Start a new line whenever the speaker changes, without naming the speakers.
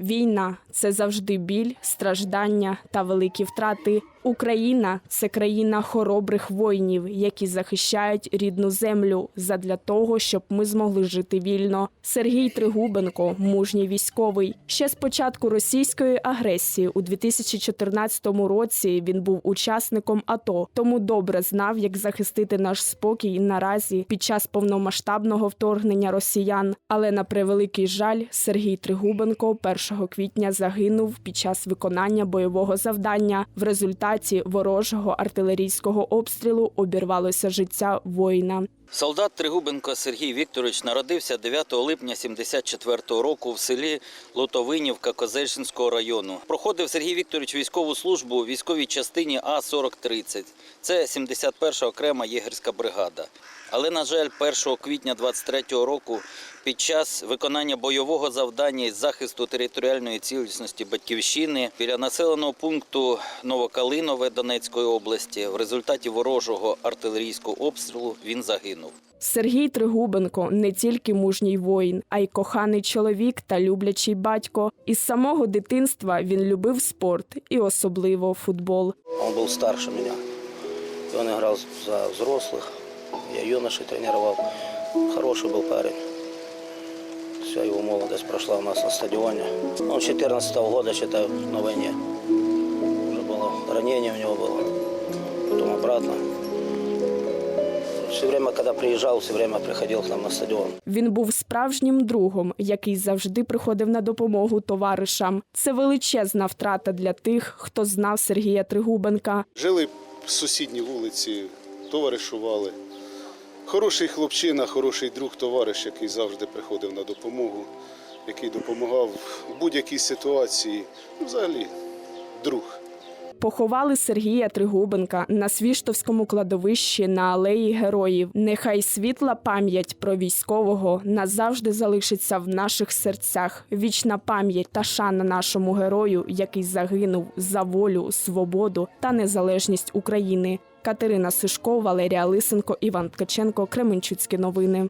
Війна це завжди біль, страждання та великі втрати. Україна це країна хоробрих воїнів, які захищають рідну землю задля того, щоб ми змогли жити вільно. Сергій Тригубенко, мужній військовий. Ще з початку російської агресії у 2014 році він був учасником АТО, тому добре знав, як захистити наш спокій наразі під час повномасштабного вторгнення росіян. Але на превеликий жаль, Сергій Тригубенко 1 квітня загинув під час виконання бойового завдання. В результаті ворожого артилерійського обстрілу обірвалося життя воїна.
Солдат Тригубенко Сергій Вікторович народився 9 липня 74-го року в селі Лотовинівка Козельщинського району. Проходив Сергій Вікторович військову службу у військовій частині А-4030. Це 71-ша окрема єгерська бригада. Але, на жаль, 1 квітня 23-го року під час виконання бойового завдання із захисту територіальної цілісності Батьківщини біля населеного пункту Новокалинове Донецької області в результаті ворожого артилерійського обстрілу він загинув
Сергій Тригубенко не тільки мужній воїн, а й коханий чоловік та люблячий батько. Із самого дитинства він любив спорт і особливо футбол.
Он был старше меня. И он играл за взрослых. Я юношей тренировал. Хороший был парень. Вся его молодость прошла у нас на стадионе. Он с 14 года, считаю, на войне. Уже было ранение у него было. Потом обратно. Все время, когда приезжал, все время приходил к нам на стадион.
Він був справжнім другом, який завжди приходив на допомогу товаришам. Це величезна втрата для тих, хто знав Сергія Тригубенка.
Жили в сусідній вулиці, товаришували. Хороший хлопчина, хороший друг, товариш, який завжди приходив на допомогу, який допомагав в будь-якій ситуації. Ну, Взагалі, друг.
Поховали Сергія Тригубенка на Свіштовському кладовищі на алеї героїв. Нехай світла пам'ять про військового назавжди залишиться в наших серцях. Вічна пам'ять та шана нашому герою, який загинув за волю, свободу та незалежність України. Катерина Сишко, Валерія Лисенко, Іван Ткаченко, Кременчуцькі новини.